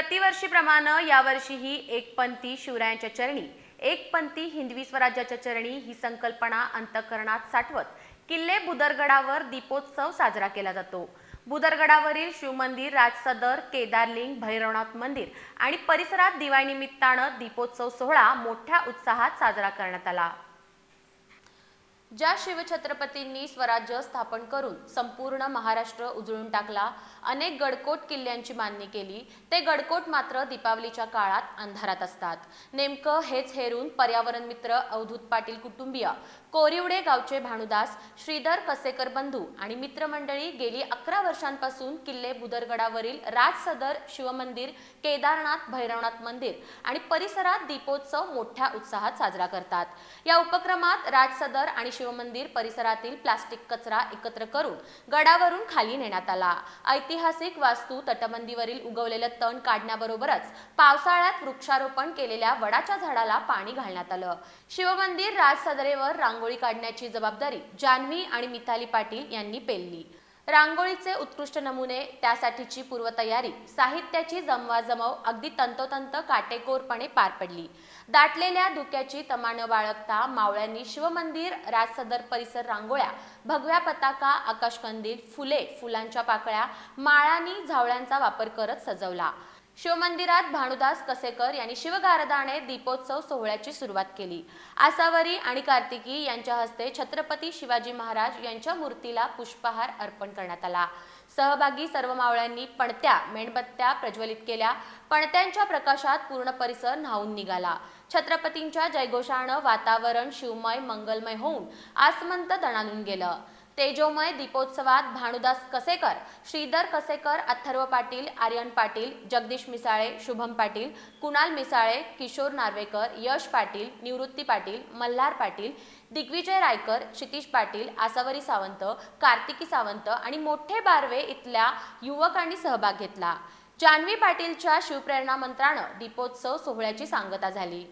प्रतिवर्षीप्रमाणे यावर्षीही एकपंथी शिवरायांच्या चरणी एकपंथी हिंदवी स्वराज्याच्या चरणी ही संकल्पना अंतकरणात साठवत किल्ले बुदरगडावर दीपोत्सव साजरा केला जातो. बुदरगडावरील शिवमंदिर राजसदर केदारलिंग भैरवनाथ मंदिर आणि परिसरात दिवाळीनिमित्तानं दीपोत्सव सोहळा मोठ्या उत्साहात साजरा करण्यात आला. ज्या शिवछत्रपतींनी स्वराज्य स्थापन करून संपूर्ण महाराष्ट्र उजळून टाकला अनेक गडकोट किल्ल्यांची मान्य केली ते गडकोट मात्र दीपावलीच्या काळात अंधारात असतात. नेमकं हेच हेरून पर्यावरण मित्र अवधूत पाटील कुटुंबीय कोरिवडे गावचे भानुदास श्रीधर कसेकर बंधू आणि मित्रमंडळी गेली अकरा वर्षांपासून किल्ले बुदरगडावरील राजसदर शिवमंदिर केदारनाथ भैरवनाथ मंदिर आणि परिसरात दीपोत्सव मोठ्या उत्साहात साजरा करतात. या उपक्रमात राजसदर आणि शिवमंदिर परिसरातील प्लास्टिक कचरा एकत्र करून गडावरून खाली नेण्यात आला. ऐतिहासिक वास्तू तटबंदीवरील उगवलेलं तण काढण्याबरोबरच पावसाळ्यात वृक्षारोपण केलेल्या वडाच्या झाडाला पाणी घालण्यात आलं. शिवमंदिर राजसदरेवर रांगोळी काढण्याची जबाबदारी जान्हवी आणि मिताली पाटील यांनी पेलली. रांगोळीचे उत्कृष्ट नमुने त्यासाठीची पूर्वतयारी साहित्याची जमवाजमव अगदी तंतोतंत काटेकोरपणे पार पडली. दाटलेल्या धुक्याची तमा बाळगता मावळ्यांनी शिवमंदिर राजसदर परिसर रांगोळ्या भगव्या पताका आकाशकंदील फुले फुलांच्या पाकळ्या माळांनी झावळ्यांचा वापर करत सजवला. शिवमंदिरात भानुदास कसेकर यांनी शिवगारदाने दीपोत्सव सोहळ्याची सुरुवात केली. आसावरी आणि कार्तिकी यांच्या हस्ते छत्रपती शिवाजी महाराज यांच्या मूर्तीला पुष्पहार अर्पण करण्यात आला. सहभागी सर्व मावळ्यांनी पणत्या मेणबत्त्या प्रज्वलित केल्या. पणत्यांच्या प्रकाशात पूर्ण परिसर न्हावून निघाला. छत्रपतींच्या जयघोषानं वातावरण शिवमय मंगलमय होऊन आसमंत दणानून गेलं. तेजोमय दीपोत्सवात भानुदास कसेकर श्रीधर कसेकर अथर्व पाटील आर्यन पाटील जगदीश मिसाळे शुभम पाटील कुणाल मिसाळे किशोर नार्वेकर यश पाटील निवृत्ती पाटील मल्हार पाटील दिग्विजय रायकर क्षितिश पाटील आसावरी सावंत कार्तिकी सावंत आणि मोठे बारवे इथल्या युवकांनी सहभाग घेतला. जान्हवी पाटीलच्या शिवप्रेरणा मंत्रानं दीपोत्सव सोहळ्याची सांगता झाली.